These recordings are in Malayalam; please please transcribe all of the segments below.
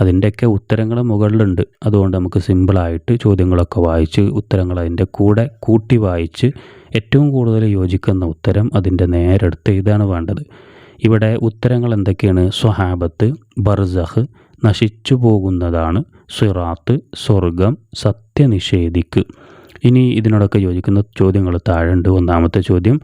അതിന്റെയൊക്കെ ഉത്തരങ്ങൾ മുകളിലുണ്ട്. അതുകൊണ്ട് നമുക്ക് സിമ്പിളായിട്ട് ചോദ്യങ്ങളൊക്കെ വായിച്ച് ഉത്തരങ്ങൾ അതിന്റെ കൂടെ കൂട്ടി വായിച്ച് ഏറ്റവും കൂടുതൽ യോജിക്കുന്ന ഉത്തരം അതിന്റെ നേരെടുത്ത് ഇതാണ് വേണ്ടത്. ഇവിടെ ഉത്തരങ്ങൾ എന്തൊക്കെയാണ്? സ്വഹാബത്ത് ബർസഹ് നശിച്ചു പോകുന്നതാണ് സിറാത്ത് സ്വർഗം സത്യനിഷേധിക്ക്. ഇനി ഇതിനോടൊക്കെ യോജിക്കുന്ന ചോദ്യങ്ങൾ താഴെയുണ്ട്. ഒന്നാമത്തെ ചോദ്യം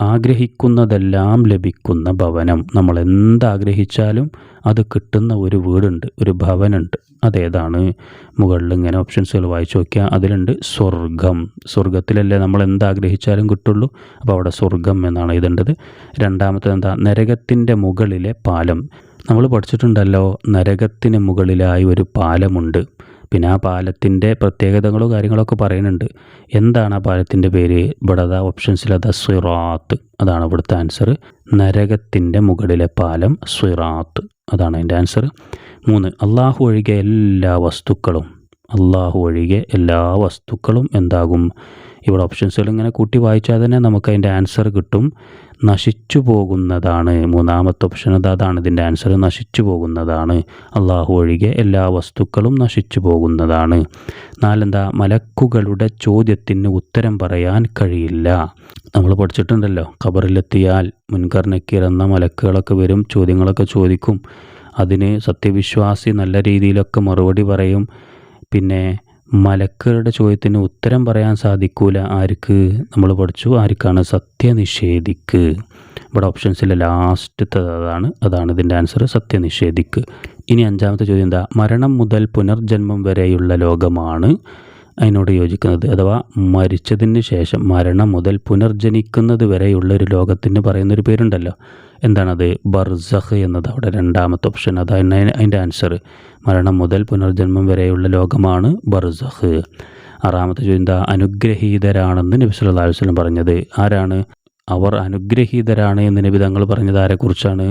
ആഗ്രഹിക്കുന്നതെല്ലാം ലഭിക്കുന്ന ഭവനം. നമ്മൾ എന്താഗ്രഹിച്ചാലും അത് കിട്ടുന്ന ഒരു വീടുണ്ട് ഒരു ഭവനുണ്ട്. അതേതാണ്? മുകളിൽ ഇങ്ങനെ ഓപ്ഷൻസുകൾ വായിച്ചു നോക്കിയാൽ അതിലുണ്ട് സ്വർഗം. സ്വർഗത്തിലല്ലേ നമ്മൾ എന്താഗ്രഹിച്ചാലും കിട്ടുള്ളൂ. അപ്പോൾ അവിടെ സ്വർഗം എന്നാണ് എഴുതേണ്ടത് രണ്ടാമത്തത് എന്താ? നരകത്തിന്റെ മുകളിലെ പാലം. നമ്മൾ പഠിച്ചിട്ടുണ്ടല്ലോ നരകത്തിന് മുകളിലായി ഒരു പാലമുണ്ട്. പിന്നെ ആ പാലത്തിന്റെ പ്രത്യേകതകളോ കാര്യങ്ങളൊക്കെ പറയുന്നുണ്ട്. എന്താണ് ആ പാലത്തിന്റെ പേര്? ഇവിടെ അതാ ഓപ്ഷൻസിൽ അതാ അതാണ് ഇവിടുത്തെ ആൻസർ നരകത്തിന്റെ മുകളിലെ പാലം സിറാത്ത്. അതാണ് അതിന്റെ ആൻസർ മൂന്ന് അള്ളാഹു ഒഴികെ എല്ലാ വസ്തുക്കളും അള്ളാഹു ഒഴികെ എല്ലാ വസ്തുക്കളും എന്താകും? ഇവിടെ ഓപ്ഷൻസുകൾ ഇങ്ങനെ കൂട്ടി വായിച്ചാൽ തന്നെ നമുക്ക് അതിന്റെ ആൻസർ കിട്ടും. നശിച്ചു പോകുന്നതാണ് മൂന്നാമത്തെ ഓപ്ഷൻ അത് അതാണ് ഇതിന്റെ ആൻസർ നശിച്ചു പോകുന്നതാണ്. അള്ളാഹു ഒഴികെ എല്ലാ വസ്തുക്കളും നശിച്ചു പോകുന്നതാണ്. നാലെന്താ? മലക്കുകളുടെ ചോദ്യത്തിന് ഉത്തരം പറയാൻ കഴിയില്ല. നമ്മൾ പഠിച്ചിട്ടുണ്ടല്ലോ ഖബറിലെത്തിയാൽ മുൻകർ എന്ന മലക്കുകളൊക്കെ വരും ചോദ്യങ്ങളൊക്കെ ചോദിക്കും. അതിന് സത്യവിശ്വാസി നല്ല രീതിയിലൊക്കെ മറുപടി പറയും. പിന്നെ മലക്കുകളുടെ ചോദ്യത്തിന് ഉത്തരം പറയാൻ സാധിക്കൂല. ആർക്ക്? നമ്മൾ പഠിച്ചു. ആർക്കാണ് സത്യനിഷേധിക്ക്? ഇവിടെ ഓപ്ഷൻസിലെ ലാസ്റ്റത്തെ അതാണ് അതാണ് ഇതിന്റെ ആൻസർ സത്യനിഷേധിക്ക്. ഇനി അഞ്ചാമത്തെ ചോദ്യം എന്താ? മരണം മുതൽ പുനർജന്മം വരെയുള്ള ലോകമാണ്. അതിനോട് യോജിക്കുന്നത് അഥവാ മരിച്ചതിന് ശേഷം മരണം മുതൽ പുനർജനിക്കുന്നത് വരെയുള്ള ഒരു ലോകത്തിന് പറയുന്നൊരു പേരുണ്ടല്ലോ. എന്താണത്? ബർസഖ് എന്നത് അവിടെ രണ്ടാമത്തെ ഓപ്ഷൻ അതാണ് അതിന്റെ ആൻസർ മരണം മുതൽ പുനർജന്മം വരെയുള്ള ലോകമാണ് ബർസഖ് ആറാമത്തെ ചോദ്യം അനുഗ്രഹീതരാണെന്ന് നബി വസല്ലം പറഞ്ഞത് ആരാണ്? അവർ അനുഗ്രഹീതരാണ് എന്ന് നബി തങ്ങൾ പറഞ്ഞത് ആരെക്കുറിച്ചാണ്?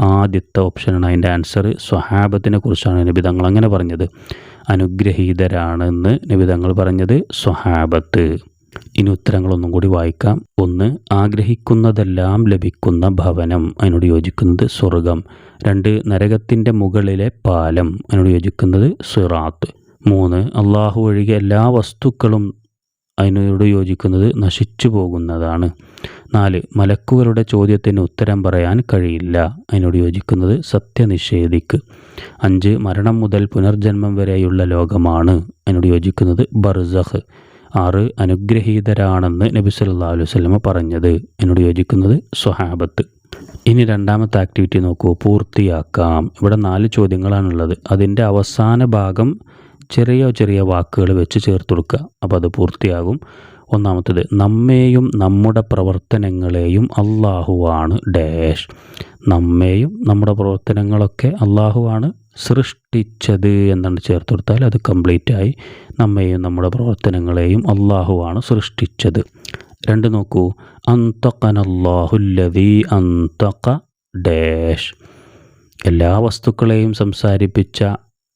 ആദ്യത്തെ ഓപ്ഷനാണ് അതിന്റെ ആൻസർ സ്വഹാബത്തിനെ കുറിച്ചാണ് നബി തങ്ങൾ അങ്ങനെ പറഞ്ഞത്. അനുഗ്രഹീതരാണെന്ന് നിബിതങ്ങൾ പറഞ്ഞത് സ്വഹാബത്ത്. ഇനി ഉത്തരങ്ങളൊന്നും കൂടി വായിക്കാം. ഒന്ന് ആഗ്രഹിക്കുന്നതെല്ലാം ലഭിക്കുന്ന ഭവനം അതിനോട് യോജിക്കുന്നത് സ്വർഗം. രണ്ട് നരകത്തിന്റെ മുകളിലെ പാലം അതിനോട് യോജിക്കുന്നത് സിറാത്ത്. മൂന്ന് അള്ളാഹു ഒഴികെ എല്ലാ വസ്തുക്കളും അതിനോട് യോജിക്കുന്നത് നശിച്ചു പോകുന്നതാണ്. നാല് മലക്കുകളുടെ ചോദ്യത്തിന് ഉത്തരം പറയാൻ കഴിയില്ല. അതിനോട് യോജിക്കുന്നത് സത്യനിഷേധിക്ക്. അഞ്ച് മരണം മുതൽ പുനർജന്മം വരെയുള്ള ലോകമാണ്. അതിനോട് യോജിക്കുന്നത് ബർസഹ് ആറ് അനുഗ്രഹീതരാണെന്ന് നബി സല്ലാ അലൈഹി വസല്ലമ പറഞ്ഞത്. എന്നോട് യോജിക്കുന്നത് സ്വഹാബത്ത്. ഇനി രണ്ടാമത്തെ ആക്ടിവിറ്റി നോക്കൂ. പൂർത്തിയാക്കാം. ഇവിടെ നാല് ചോദ്യങ്ങളാണുള്ളത്. അതിന്റെ അവസാന ഭാഗം ചെറിയ ചെറിയ വാക്കുകൾ വെച്ച് ചേർത്ത് കൊടുക്കുക. അപ്പോൾ അത് പൂർത്തിയാകും. ഒന്നാമത്തത് നമ്മെയും നമ്മുടെ പ്രവർത്തനങ്ങളെയും അള്ളാഹുവാണ് ഡാഷ് നമ്മെയും നമ്മുടെ പ്രവർത്തനങ്ങളൊക്കെ അള്ളാഹുവാണ് സൃഷ്ടിച്ചത് എന്നാണ് ചേർത്ത് കൊടുത്താൽ അത് കംപ്ലീറ്റ് ആയി. നമ്മെയും നമ്മുടെ പ്രവർത്തനങ്ങളെയും അള്ളാഹുവാണ് സൃഷ്ടിച്ചത്. രണ്ട് നോക്കൂ. അന്തഖനല്ലാഹുല്ലതി അന്തക്ക ഡാഷ് എല്ലാ വസ്തുക്കളെയും സംസാരിപ്പിച്ച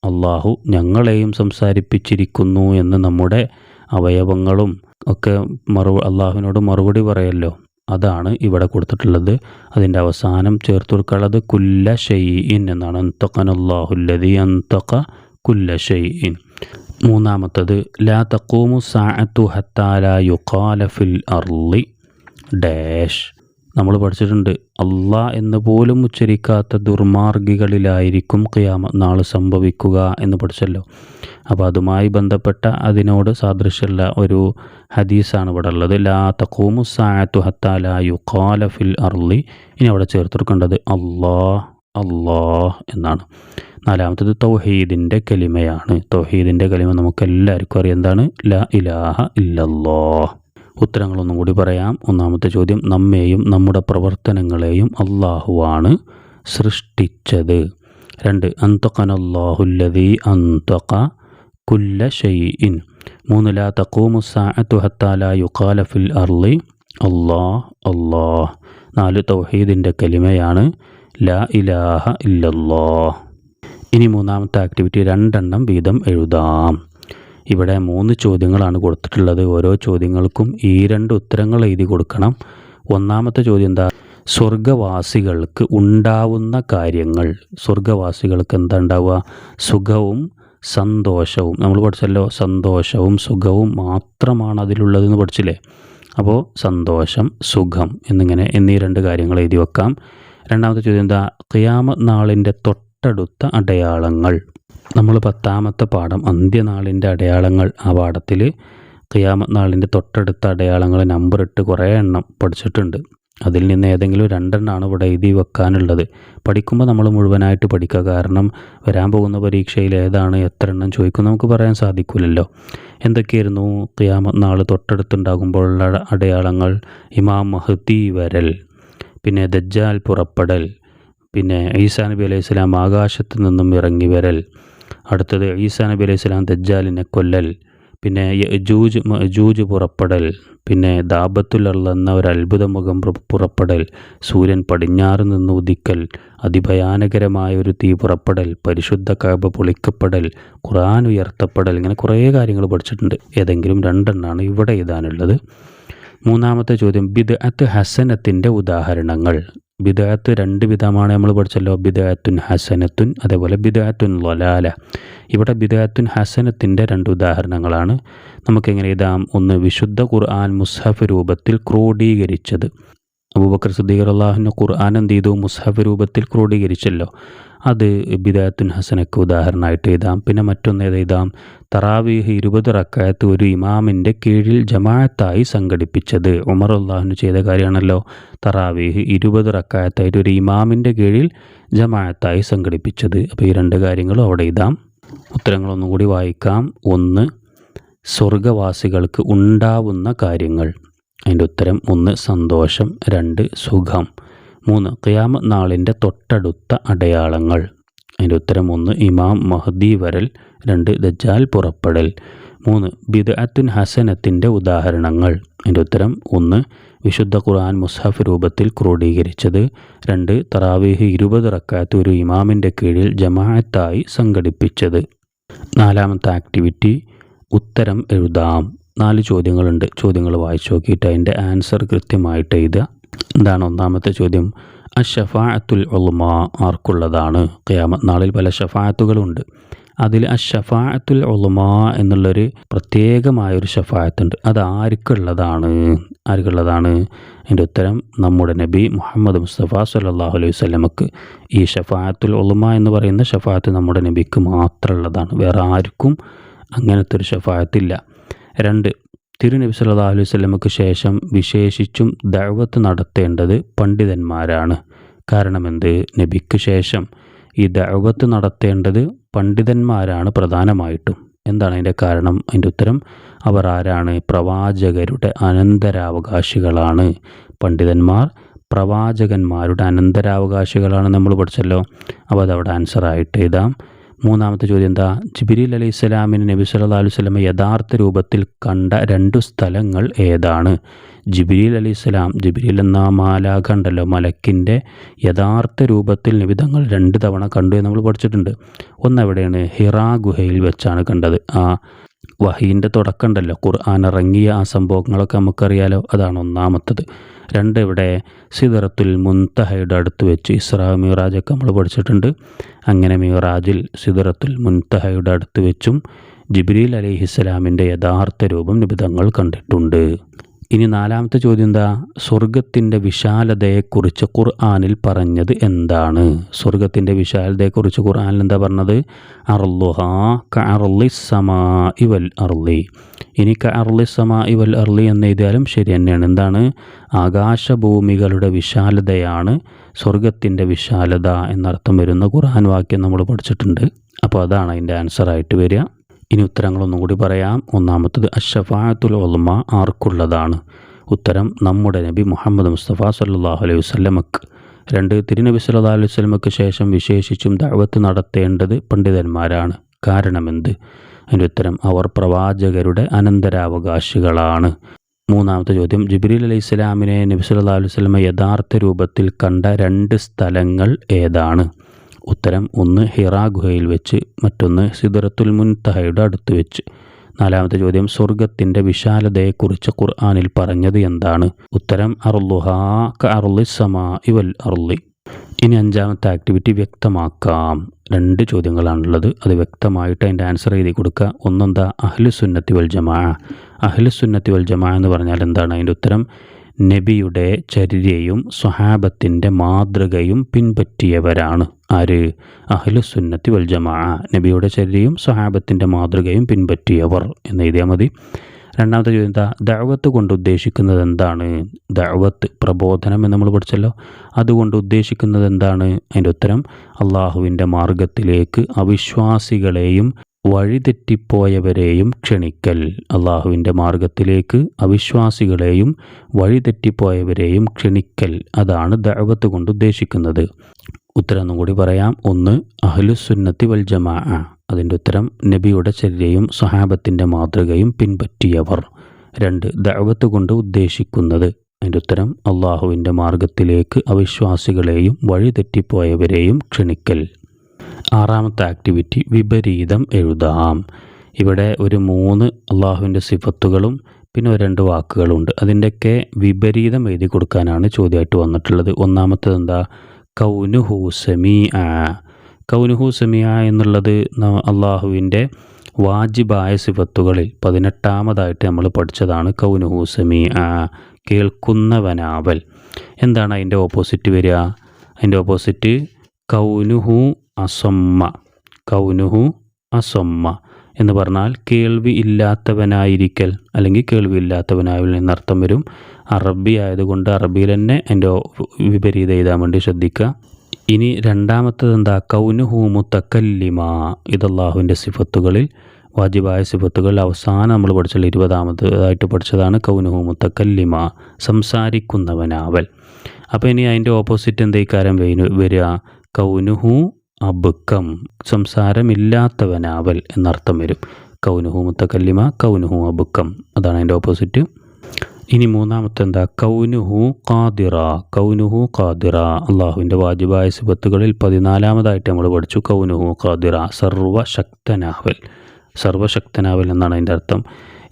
അള്ളാഹു ഞങ്ങളെയും സംസാരിപ്പിച്ചിരിക്കുന്നു എന്ന് നമ്മുടെ അവയവങ്ങളും ഒക്കെ മറു അള്ളാഹുവിനോട് മറുപടി പറയല്ലോ. അതാണ് ഇവിടെ കൊടുത്തിട്ടുള്ളത്. അതിന്റെ അവസാനം ചേർത്ത് കൊടുക്കാനുള്ളത് കുല്ല ഷെയ്ഇൻ എന്നാണ്. അന്തഖൻ അള്ളാഹുല്ലതി അന്തഖ കുല്ല ഷെയ്ഇൻ. മൂന്നാമത്തത് ലാ തക്കൂമു സാഅത്തു ഹത്താല യുഖാല ഫിൽ അർളി. ഡാഷ്. നമ്മൾ പഠിച്ചിട്ടുണ്ട്. അള്ളാ എന്ന് പോലും ഉച്ചരിക്കാത്ത ദുർമാർഗികളിലായിരിക്കും ഖിയാമ നാൾ സംഭവിക്കുക എന്ന് പഠിച്ചല്ലോ. അപ്പോൾ അതുമായി ബന്ധപ്പെട്ട അതിനോട് സാദൃശ്യമുള്ള ഒരു ഹദീസാണ് ഇവിടെ ഉള്ളത്. ലാ തഖൂമു സാഅത്തു ഹത്താ ഫിൽ അർളി. ഇനി അവിടെ ചേർത്തെടുക്കേണ്ടത് അള്ളാ അള്ളാ എന്നാണ്. നാലാമത്തത് തൗഹീദിന്റെ കലിമയാണ്. തൗഹീദിന്റെ കലിമ നമുക്കെല്ലാവർക്കും അറിയാം. എന്താണ്? ല ഇലാഹ ഇല്ലല്ലാഹ് ഉത്തരങ്ങളൊന്നും കൂടി പറയാം. ഒന്നാമത്തെ ചോദ്യം നമ്മെയും നമ്മുടെ പ്രവർത്തനങ്ങളെയും അള്ളാഹുവാണ് സൃഷ്ടിച്ചത്. രണ്ട് അന്തഖനല്ലാഹുല്ലതി അന്തഖ കുല്ല ഷെയ്ഇൻ മൂന്ന് ലാ തഖൂമു സാഅത്തു ഹത്താ ലാ യുഖാല ഫിൽ അർളി. അല്ലാഹ് അല്ലാഹ്. നാല് തൗഹീദിന്റെ കലിമയാണ് ലാ ഇലാഹ ഇല്ലല്ലാഹ്. ഇനി മൂന്നാമത്തെ ആക്ടിവിറ്റി രണ്ടെണ്ണം വീതം എഴുതാം. ഇവിടെ മൂന്ന് ചോദ്യങ്ങളാണ് കൊടുത്തിട്ടുള്ളത്. ഓരോ ചോദ്യങ്ങൾക്കും ഈ രണ്ട് ഉത്തരങ്ങൾ എഴുതി കൊടുക്കണം. ഒന്നാമത്തെ ചോദ്യം എന്താ? സ്വർഗവാസികൾക്ക് ഉണ്ടാവുന്ന കാര്യങ്ങൾ. സ്വർഗവാസികൾക്ക് എന്താ ഉണ്ടാവുക? സുഖവും സന്തോഷവും. നമ്മൾ പഠിച്ചല്ലോ സന്തോഷവും സുഖവും മാത്രമാണ് അതിലുള്ളതെന്ന് പഠിച്ചില്ലേ? അപ്പോൾ സന്തോഷം സുഖം എന്നിങ്ങനെ എന്നീ രണ്ട് കാര്യങ്ങൾ എഴുതി വെക്കാം. രണ്ടാമത്തെ ചോദ്യം എന്താ? ഖിയാമ നാളിന്റെ തൊട്ടടുത്ത അടയാളങ്ങൾ. നമ്മൾ പത്താമത്തെ പാഠം അന്ത്യനാളിന്റെ അടയാളങ്ങൾ. ആ പാഠത്തിൽ ഖിയാമത്ത് നാളിന്റെ തൊട്ടടുത്ത അടയാളങ്ങൾ നമ്പർ ഇട്ട് കുറേ എണ്ണം പഠിച്ചിട്ടുണ്ട്. അതിൽ നിന്ന് ഏതെങ്കിലും രണ്ടെണ്ണമാണ് ഇവിടെ എഴുതി വെക്കാനുള്ളത്. പഠിക്കുമ്പോൾ നമ്മൾ മുഴുവനായിട്ട് പഠിക്കുക. കാരണം വരാൻ പോകുന്ന പരീക്ഷയിൽ ഏതാണ് എത്ര എണ്ണം ചോദിക്കും നമുക്ക് പറയാൻ സാധിക്കില്ലല്ലോ. എന്തൊക്കെയായിരുന്നു ഖിയാമത്ത് നാൾ തൊട്ടടുത്തുണ്ടാകുമ്പോഴുള്ള അടയാളങ്ങൾ? ഇമാം മഹദി വരൽ പിന്നെ ദജ്ജാൽ പുറപ്പെടൽ പിന്നെ ഈസാ നബി അലൈഹി സ്വലാം ആകാശത്ത് നിന്നും ഇറങ്ങി വരൽ അടുത്തത് ഈസാ നബി അലൈഹി സ്വലാം ദജ്ജാലിനെ കൊല്ലൽ പിന്നെ ജൂജ് ജൂജ് പുറപ്പെടൽ പിന്നെ എന്ന ഒരു അത്ഭുത മുഖം പുറപ്പെടൽ സൂര്യൻ പടിഞ്ഞാറ് നിന്ന് ഉദിക്കൽ അതിഭയാനകരമായ ഒരു തീ പുറപ്പെടൽ പരിശുദ്ധ കഅബ പൊളിക്കപ്പെടൽ ഖുർആൻ ഉയർത്തപ്പെടൽ ഇങ്ങനെ കുറേ കാര്യങ്ങൾ പഠിച്ചിട്ടുണ്ട്. ഏതെങ്കിലും രണ്ടെണ്ണമാണ് ഇവിടെ എഴുതാനുള്ളത്. മൂന്നാമത്തെ ചോദ്യം ബിദ് ബിദ്അത്ത് ഹസനത്തിന്റെ ഉദാഹരണങ്ങൾ. ബിദ്അത്ത് രണ്ട് വിധമാണ് നമ്മൾ പഠിച്ചല്ലോ. ബിദാത്തുൻ ഹസനത്തുൻ അതേപോലെ ബിദാത്തുൻ ലൊലാല ഇവിടെ ബിദാത്തുൻ ഹസനത്തിന്റെ രണ്ട് ഉദാഹരണങ്ങളാണ്. നമുക്കെങ്ങനെ ഇതാം ഒന്ന് വിശുദ്ധ ഖുർആൻ മുസ്ഹഫ് രൂപത്തിൽ ക്രോഡീകരിച്ചത്. അബൂബക്കർ സുദ്ദീഖർ അള്ളാഹുവിന്റെ ഖുർആൻ എന്ത് ചെയ്തു? മുസ്ഹഫ് രൂപത്തിൽ ക്രോഡീകരിച്ചല്ലോ. അത് ബിദാത്തുൻ ഹസനക്ക് ഉദാഹരണമായിട്ട് എഴുതാം. പിന്നെ മറ്റൊന്ന് എഴുതാം? തറാവീഹ് ഇരുപത് റക്കായത്ത് ഒരു ഇമാമിന്റെ കീഴിൽ ജമാഅത്തായി സംഘടിപ്പിച്ചത്. ഉമർ അള്ളാഹുന് ചെയ്ത കാര്യമാണല്ലോ. തറാവീഹ് ഇരുപത് റക്കായത്തായിട്ട് ഒരു ഇമാമിന്റെ കീഴിൽ ജമാഅത്തായി സംഘടിപ്പിച്ചത്. അപ്പോൾ ഈ രണ്ട് കാര്യങ്ങളും അവിടെ എഴുതാം. ഉത്തരങ്ങളൊന്നും കൂടി വായിക്കാം. ഒന്ന് സ്വർഗവാസികൾക്ക് ഉണ്ടാവുന്ന കാര്യങ്ങൾ. അതിന്റെ ഉത്തരം ഒന്ന് സന്തോഷം. രണ്ട് സുഖം. മൂന്ന് ഖിയാമ നാളിന്റെ തൊട്ടടുത്ത അടയാളങ്ങൾ. അതിന്റെ ഉത്തരം ഒന്ന് ഇമാം മഹദി വരൽ. രണ്ട് ദജാൽ പുറപ്പെടൽ. മൂന്ന് ബിദ്അത്തുൻ ഹസനത്തിന്റെ ഉദാഹരണങ്ങൾ. അതിന്റെ ഉത്തരം ഒന്ന് വിശുദ്ധ ഖുർആൻ മുസ്ഹഫ് രൂപത്തിൽ ക്രോഡീകരിച്ചത്. രണ്ട് തറാവീഹ് ഇരുപത് റക്കാത്ത് ഒരു ഇമാമിന്റെ കീഴിൽ ജമാഅത്തായി സംഘടിപ്പിച്ചത്. നാലാമത്തെ ആക്ടിവിറ്റി ഉത്തരം എഴുതാം. നാല് ചോദ്യങ്ങളുണ്ട്. ചോദ്യങ്ങൾ വായിച്ചു നോക്കിയിട്ട് അതിന്റെ ആൻസർ കൃത്യമായിട്ട് എഴുതുക. എന്താണ് ഒന്നാമത്തെ ചോദ്യം. അ ഷഫാഅത്തുൽ ഉൾമ ആർക്കുള്ളതാണ്? ഖിയാമത്ത് നാളിൽ പല ഷഫാഅത്തുകളുണ്ട് അതിൽ അ ഷഫാഅത്തുൽ ഉൾമ എന്നുള്ളൊരു പ്രത്യേകമായൊരു ഷഫായത്തുണ്ട് അത് ആർക്കുള്ളതാണ്? ആർക്കുള്ളതാണ്? അതിന്റെ ഉത്തരം നമ്മുടെ നബി മുഹമ്മദ് മുസ്തഫ സല്ലല്ലാഹു അലൈഹി വസല്ലമക്ക് ഈ ഷഫായത്തുൽ ഉൾമ എന്ന് പറയുന്ന ഷഫായത്ത് നമ്മുടെ നബിക്ക് മാത്രമുള്ളതാണ്. വേറെ ആർക്കും അങ്ങനത്തെ ഒരു ഷഫായത്തില്ല രണ്ട് തിരുനബി സല്ലാ അലൈഹി വസല്ലമക്ക് ശേഷം വിശേഷിച്ചും ദഅവത്ത് നടത്തേണ്ടത് പണ്ഡിതന്മാരാണ്. കാരണം എന്ത് നബിക്ക് ശേഷം ഈ ദഅവത്ത് നടത്തേണ്ടത് പണ്ഡിതന്മാരാണ് പ്രധാനമായിട്ടും. എന്താണ് അതിന്റെ കാരണം? അതിന്റെ ഉത്തരം അവർ ആരാണ്? പ്രവാചകരുടെ അനന്തരാവകാശികളാണ്. പണ്ഡിതന്മാർ പ്രവാചകന്മാരുടെ അനന്തരാവകാശികളാണ് നമ്മൾ പഠിച്ചല്ലോ. അപ്പോൾ അതവിടെ ആൻസറായിട്ട് എഴുതാം. മൂന്നാമത്തെ ചോദ്യം എന്താ? ജിബിരിൽ അലൈഹി സ്വലാമിന് നബി സല്ലല്ലാഹു അലൈഹി വസല്ലമ യഥാർത്ഥ രൂപത്തിൽ കണ്ട രണ്ടു സ്ഥലങ്ങൾ ഏതാണ്? ജിബിരിൽ അലൈഹി സ്വലാം ജിബിരിൽ എന്ന മാലാഖ കണ്ടല്ലോ മലക്കിന്റെ യഥാർത്ഥ രൂപത്തിൽ നിബിധങ്ങൾ രണ്ട് തവണ കണ്ടു എന്ന് നമ്മൾ പഠിച്ചിട്ടുണ്ട്. ഒന്ന് എവിടെയാണ്? ഹിറാ ഗുഹയിൽ വെച്ചാണ് കണ്ടത്. ആ വഹീന്റെ തുടക്കം ഉണ്ടല്ലോ ഖുർആൻ ഇറങ്ങിയ ആ സംഭവങ്ങളൊക്കെ നമുക്കറിയാലോ. അതാണ് ഒന്നാമത്തത്. രണ്ട് ഇവിടെ സിദറത്തുൽ മുൻതഹയുടെ അടുത്ത് വെച്ച് ഇസ്രാ മീറാജൊക്കെ നമ്മൾ പഠിച്ചിട്ടുണ്ട്. അങ്ങനെ മീറാജിൽ സിദറത്തുൽ മുൻതഹയുടെ അടുത്ത് വെച്ചും ജിബ്രീൽ അലിഹിസ്സലാമിന്റെ യഥാർത്ഥ രൂപം നിബിധങ്ങൾ കണ്ടിട്ടുണ്ട്. ഇനി നാലാമത്തെ ചോദ്യം എന്താ? സ്വർഗത്തിന്റെ വിശാലതയെക്കുറിച്ച് ഖുർആാനിൽ പറഞ്ഞത് എന്താണ്? സ്വർഗത്തിന്റെ വിശാലതയെക്കുറിച്ച് ഖുർആാനിൽ എന്താ പറഞ്ഞത്? അർലുഹാ കഅർലി സമാ ഇവൽ അർലി ഇനി കഅർലി സമാ ഇവൽ അർലി എന്ന് എഴുതിയാലും ശരി തന്നെയാണ്. എന്താണ്? ആകാശഭൂമികളുടെ വിശാലതയാണ് സ്വർഗത്തിന്റെ വിശാലത എന്നർത്ഥം വരുന്ന ഖുർആൻ വാക്യം നമ്മൾ പഠിച്ചിട്ടുണ്ട്. അപ്പോൾ അതാണ് അതിന്റെ ആൻസറായിട്ട് വരിക. ഇനി ഉത്തരങ്ങളൊന്നും കൂടി പറയാം. ഒന്നാമത്തത് അഷഫാത്തുൽ ഉൽമ ആർക്കുള്ളതാണ്? ഉത്തരം നമ്മുടെ നബി മുഹമ്മദ് മുസ്തഫ സല്ലല്ലാഹു അലൈഹി വസല്ലമക്ക്. രണ്ട് തിരുനബി സല്ലാ അലൈഹി വസ്ലമക്ക് ശേഷം വിശേഷിച്ചും ദഅവത്ത് നടത്തേണ്ടത് പണ്ഡിതന്മാരാണ്. കാരണമെന്ത്? അതിന്റെ ഉത്തരം അവർ പ്രവാചകരുടെ അനന്തരാവകാശികളാണ്. മൂന്നാമത്തെ ചോദ്യം ജിബ്രീൽ അലൈഹി ഇസ്ലാമിനെ നബി സല്ലല്ലാഹു അലൈഹി വസല്ലമ യഥാർത്ഥ രൂപത്തിൽ കണ്ട രണ്ട് സ്ഥലങ്ങൾ ഏതാണ്? ഉത്തരം ഒന്ന് ഹിറാ ഗുഹയിൽ വെച്ച് മറ്റൊന്ന് സിദറത്തുൽ മുൻതഹയുടെ അടുത്ത് വെച്ച്. നാലാമത്തെ ചോദ്യം സ്വർഗത്തിന്റെ വിശാലതയെക്കുറിച്ച് ഖുർആാനിൽ പറഞ്ഞത് എന്താണ്? ഉത്തരം അറുലുഹാ ക അറുലി സമാ ഇവൽ ഇനി അഞ്ചാമത്തെ ആക്ടിവിറ്റി വ്യക്തമാക്കാം. രണ്ട് ചോദ്യങ്ങളാണുള്ളത്. അത് വ്യക്തമായിട്ട് അതിന്റെ ആൻസർ എഴുതി കൊടുക്കുക. ഒന്നെന്താ? അഹ്ലു സുന്നത്തി വൽ ജമാ അഹ്ലു സുന്നത്തി വൽ ജമാ എന്ന് പറഞ്ഞാൽ എന്താണ് അതിന്റെ ഉത്തരം? നബിയുടെ ചര്യയും സ്വഹാബത്തിന്റെ മാതൃകയും പിൻപറ്റിയവരാണ്. ആര്? അഹ്ലു സുന്നത്തി വൽ ജമാ. നബിയുടെ ചര്യയും സ്വഹാബത്തിന്റെ മാതൃകയും പിൻപറ്റിയവർ എന്ന് എഴുതിയാൽ മതി. രണ്ടാമത്തെ ചോദ്യം എന്താ? ദഅവത്ത് കൊണ്ട് ഉദ്ദേശിക്കുന്നത് എന്താണ്? ദഅവത്ത് പ്രബോധനം എന്ന് നമ്മൾ പഠിച്ചല്ലോ. അതുകൊണ്ട് ഉദ്ദേശിക്കുന്നത് എന്താണ്? അതിന്റെ ഉത്തരം അള്ളാഹുവിന്റെ മാർഗത്തിലേക്ക് അവിശ്വാസികളെയും വഴിതെറ്റിപ്പോയവരെയും ക്ഷണിക്കൽ. അള്ളാഹുവിന്റെ മാർഗത്തിലേക്ക് അവിശ്വാസികളെയും വഴിതെറ്റിപ്പോയവരെയും ക്ഷണിക്കൽ. അതാണ് ദഅവത്ത് കൊണ്ട് ഉദ്ദേശിക്കുന്നത്. ഉത്തരം കൂടി പറയാം. ഒന്ന് അഹ്ലുസുന്നത്തി വൽ ജമാ അതിന്റെ ഉത്തരം നബിയുടെ ചര്യയും സഹാബത്തിന്റെ മാതൃകയും പിൻപറ്റിയവർ. രണ്ട് ദഅവത്ത് കൊണ്ട് ഉദ്ദേശിക്കുന്നത്. അതിന്റെ ഉത്തരം അള്ളാഹുവിന്റെ മാർഗത്തിലേക്ക് അവിശ്വാസികളെയും വഴിതെറ്റിപ്പോയവരെയും ക്ഷണിക്കൽ. ആറാമത്തെ ആക്ടിവിറ്റി വിപരീതം എഴുതാം. ഇവിടെ ഒരു മൂന്ന് അള്ളാഹുവിന്റെ സിഫത്തുകളും പിന്നെ ഒരു രണ്ട് വാക്കുകളുണ്ട്. അതിന്റെയൊക്കെ വിപരീതം എഴുതി കൊടുക്കാനാണ് ചോദ്യമായിട്ട് വന്നിട്ടുള്ളത്. ഒന്നാമത്തത് എന്താ? കൗനുഹു സമീ ആ കൗനുഹു സമീയ എന്നുള്ളത് അള്ളാഹുവിന്റെ വാജിബായ സിഫത്തുകളിൽ പതിനെട്ടാമതായിട്ട് നമ്മൾ പഠിച്ചതാണ് കൗനുഹു സമീ ആ കേൾക്കുന്നവനാവൽ. എന്താണ് അതിന്റെ ഓപ്പോസിറ്റ് വരിക? അതിന്റെ ഓപ്പോസിറ്റ് കൗനുഹു അസമ്മ കൗനുഹു അസമ്മ എന്ന് പറഞ്ഞാൽ കേൾവി ഇല്ലാത്തവനായിരിക്കൽ അല്ലെങ്കിൽ കേൾവി ഇല്ലാത്തവനായി എന്നർത്ഥം വരും. അറബി ആയതുകൊണ്ട് അറബിയിൽ തന്നെ അതിന്റെ വിപരീത എഴുതാൻ വേണ്ടി ശ്രദ്ധിക്കുക. ഇനി രണ്ടാമത്തത് എന്താ? കൗനുഹു മുത്തക്കല്ലിമ ഇത് അള്ളാഹുവിന്റെ സിഫത്തുകളിൽ വാജിബായ സിഫത്തുകൾ അവസാനം നമ്മൾ പഠിച്ചുള്ള ഇരുപതാമതായിട്ട് പഠിച്ചതാണ് കൗനുഹു മുത്തക്കല്ലിമ സംസാരിക്കുന്നവനാവൽ. അപ്പോൾ ഇനി അതിന്റെ ഓപ്പോസിറ്റ് എന്തേക്കാരം വരിക? കൗനുഹു അബുക്കം. സംസാരമില്ലാത്തവനാവൽ എന്നർത്ഥം വരും. കൗനുഹു മുത്തക്കല്ലിമ കൗനുഹു അബുക്കം. അതാണ് അതിന്റെ ഓപ്പോസിറ്റ് ഇനി മൂന്നാമത്തെ എന്താ കൗനുഹു ഖാദിറ. കൗനുഹു ഖാദിറ. അള്ളാഹുവിന്റെ വാജിബായ സിബത്തുകളിൽ പതിനാലാമതായിട്ട് നമ്മൾ പഠിച്ചു. കൗനുഹു ഖാദിറ. സർവശക്തനാവൽ. സർവശക്തനാവൽ എന്നാണ് അതിന്റെ അർത്ഥം.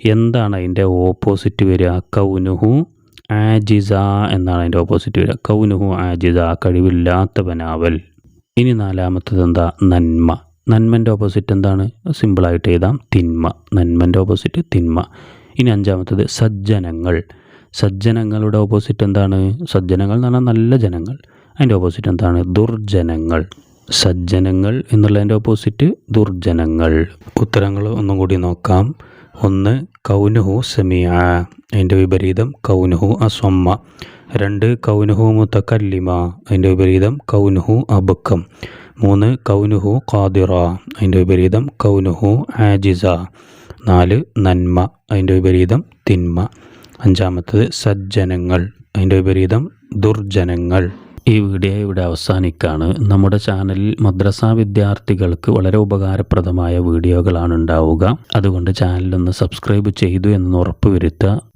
എന്താണ് അതിന്റെ ഓപ്പോസിറ്റ് വരിക? കൗനുഹു ആജിസ എന്നാണ് അതിന്റെ ഓപ്പോസിറ്റ് വരിക. കൗനുഹു ആജിസ കഴിവില്ലാത്തവനാവൽ. ഇനി നാലാമത്തത് എന്താ നന്മ. നന്മന്റെ ഓപ്പോസിറ്റ് എന്താണ്? സിമ്പിളായിട്ട് എഴുതാം. തിന്മ. നന്മന്റെ ഓപ്പോസിറ്റ് തിന്മ. ഇനി അഞ്ചാമത്തത് സജ്ജനങ്ങൾ. സജ്ജനങ്ങളുടെ ഓപ്പോസിറ്റ് എന്താണ്? സജ്ജനങ്ങൾ എന്ന് പറഞ്ഞാൽ നല്ല ജനങ്ങൾ. അതിന്റെ ഓപ്പോസിറ്റ് എന്താണ്? ദുർജനങ്ങൾ. സജ്ജനങ്ങൾ എന്നുള്ളതിന്റെ ഓപ്പോസിറ്റ് ദുർജനങ്ങൾ. ഉത്തരങ്ങൾ ഒന്നും കൂടി നോക്കാം. ഒന്ന് കൗനുഹു സെമിയ അതിന്റെ വിപരീതം കൗനുഹു അസ്വമ്മ. രണ്ട് കൗനുഹു മുത്തക്കല്ലിമ അതിന്റെ വിപരീതം കൗനുഹു അബക്കം. മൂന്ന് കൗനുഹു ഖാദിറ അതിന്റെ വിപരീതം കൗനുഹു ആജിസ നാല് നന്മ അതിന്റെ വിപരീതം തിന്മ. അഞ്ചാമത്തത് സജ്ജനങ്ങൾ അതിന്റെ വിപരീതം ദുർജനങ്ങൾ. ഈ വീഡിയോ ഇവിടെ അവസാനിക്കുകയാണ് നമ്മുടെ ചാനലിൽ മദ്രസ വിദ്യാർത്ഥികൾക്ക് വളരെ ഉപകാരപ്രദമായ വീഡിയോകളാണ് ഉണ്ടാവുക. അതുകൊണ്ട് ചാനലൊന്ന് സബ്സ്ക്രൈബ് ചെയ്തു എന്ന് ഉറപ്പുവരുത്തുക